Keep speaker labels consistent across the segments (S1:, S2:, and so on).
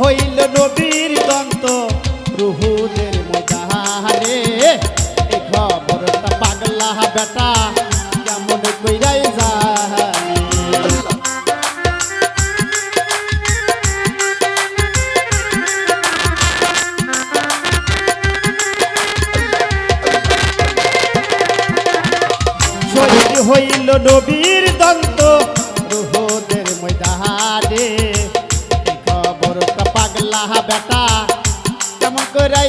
S1: হইল নবীর দন্ত রুহুলে আল্লাহ বেটা কেমন করাই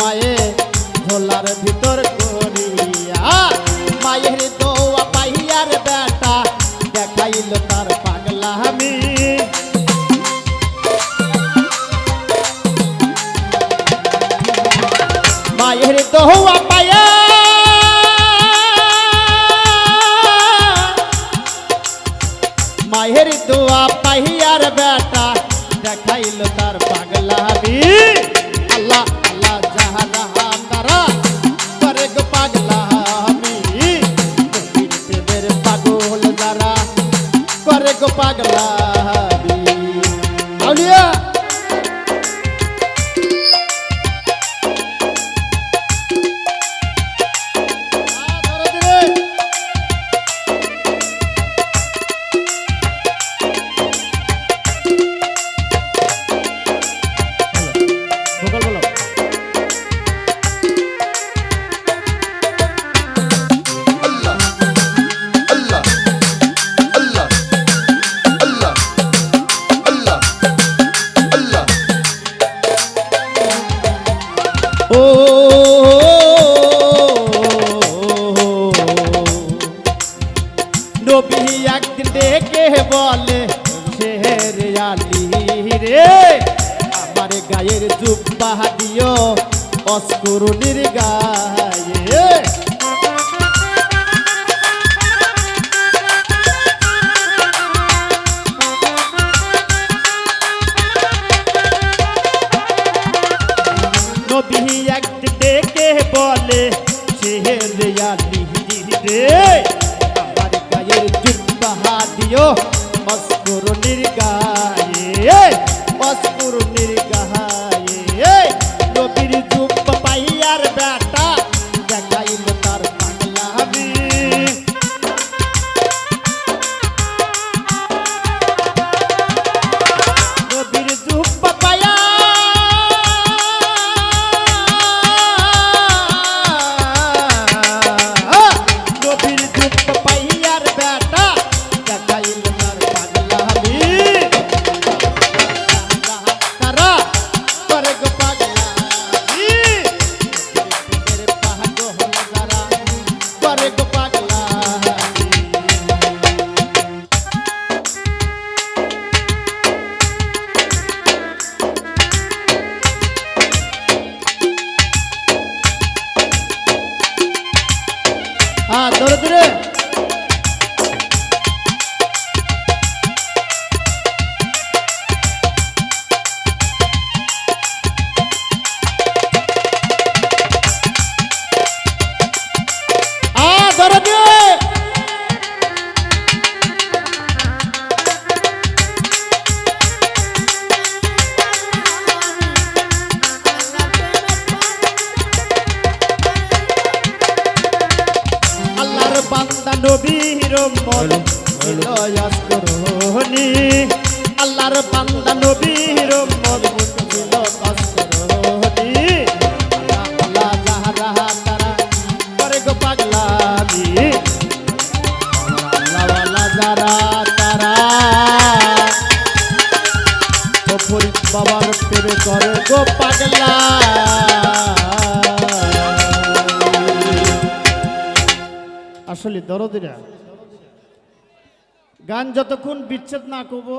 S1: মায়ে ঝোলার ভিতর করিয়া, মায়ের দৌয়া পাইয়ার বেটা দেখাইল তার পাগলামি। মায়ের দৌয়া পায়া মায়ের দোয়া পাইয়ার বেটা দেখাইল তার পাগলামি। আল্লাহ গো পাগলা আউলিয়া অস্কুরুনির গায়ে নবী এক ডেকে বলে চেহেরিয়া নিহির রে, আমার গায়ের জুব্বা দিও মস্কুরুনির গায়ে হ্যাঁ দরদ পাগলামি। আল্লাহওয়ালা যারা তারা ও ফরিদ বাবার প্রেমে করে গো পাগলা। আসলে দরদিরা গান যতক্ষণ বিচ্ছেদ না করবো